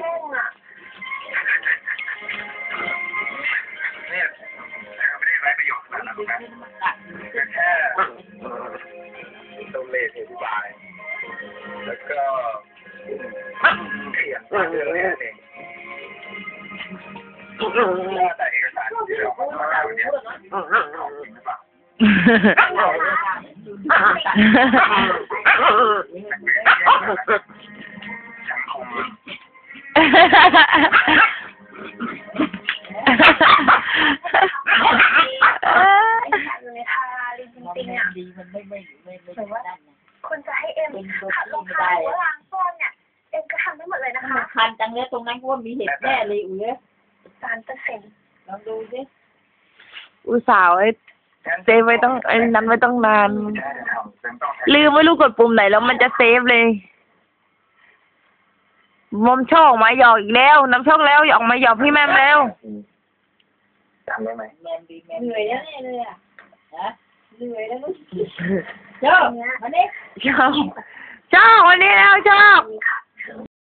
แห้งอ่ะ เนี่ยเขาไม่ได้ไร้ประโยชน์นะลูกนะก็แค่ต้องเล่ห์อธิบาย แล้วก็เขียนเรื่องนี้เองแต่เอกสารที่เราเอามาวันนี้ของจริงหรือเปล่าสั ดีมันไม่ไม่ไม่ไม่ได้นะคุณจะให้เอ็มขัดรองเท้าหรือว่าล้างก้นเนี่ย เอ็มก็ทำได้หมดเลยนะคะมันคันจังเลยตรงนั้นก็ว่ามีเห็ดแน่เลยอุ้ยสามเปอร์เซ็นต์ลองดูสิอุตส่าห์ไว้เซฟไว้ต้องไอ้นั้นไว้ต้องนาน ลืลืมไม่รู้กดปุ่มไหนแล้วมันจะเซฟเลย มอมช่อออกมาหยอกอีกแล้วน้ำช่องแล้วออกมาหยอกพี่แม่มแล้วจำได้ไหมแมนดีแมนเหนื่อยแล้วเนี่ยเลยอะฮะเหนื่อยแล้วลูกเจ้ามาเนี่ยชอบชอบวันนี้แล้วชอบนี่ค่ะ